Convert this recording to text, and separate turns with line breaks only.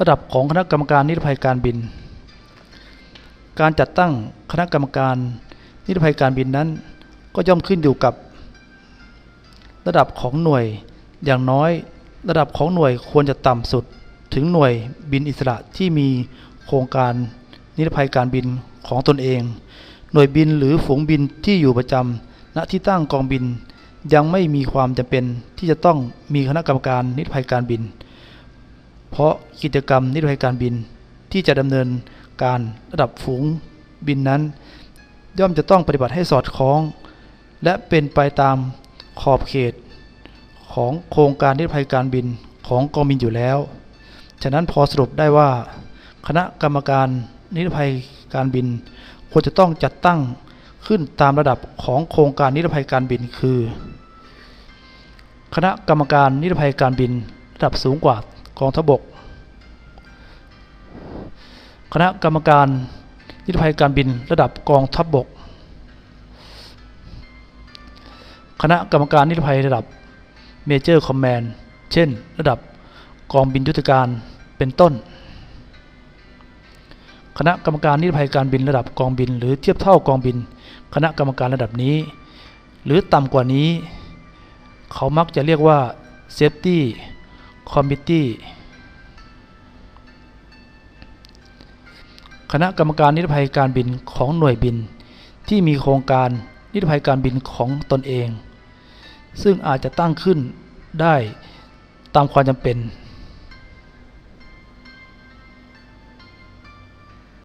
ระดับของคณะกรรมการนิรภัยการบิน การจัดตั้งคณะกรรมการนิรภัยการบินนั้น ก็ย่อมขึ้นอยู่กับ ระดับของหน่วยอย่างน้อย ระดับของหน่วยควรจะต่ำสุด ถึงหน่วยบินอิสระที่มีโครงการนิรภัยการบินของตนเอง หน่วยบินหรือฝูงบินที่อยู่ประจำณที่ตั้งกองบิน ยังไม่มีความจำเป็นที่จะต้องมีคณะกรรมการนิรภัยการบิน เพราะกิจกรรมนิรภัยการบินที่จะดำเนินการระดับฝูงบินนั้น ย่อมจะต้องปฏิบัติให้สอดคล้อง และเป็นไปตามขอบเขต ของโครงการนิรภัยการบินของกองบินอยู่แล้ว ฉะนั้นพอสรุปได้ว่า คณะกรรมการนิรภัยการบิน ควรจะต้องจัดตั้งขึ้นตามระดับของโครงการนิรภัยการบินคือ คณะกรรมการนิรภัยการบินระดับสูงกว่า กองทพบก คณะกรรมการนิรภัยการบินระดับกองทัพบบก คณะกรรมการนิรภัยระดับเมเจอร์คอมแมนเช่น ระดับกองบินยุทธการเป็นต้น คณะกรรมการนิรภัยการบินระดับกองบิน หรือเทียบเท่ากองบิน คณะกรรมการระดับนี้ หรือต่ำกว่านี้ เขามักจะเรียกว่า Safety คอมมิตี้คณะกรรมการนิรภัยการบินของหน่วยบิน ที่มีโครงการนิรภัยการบินของตนเอง ซึ่งอาจจะตั้งขึ้นได้ตามความจำเป็น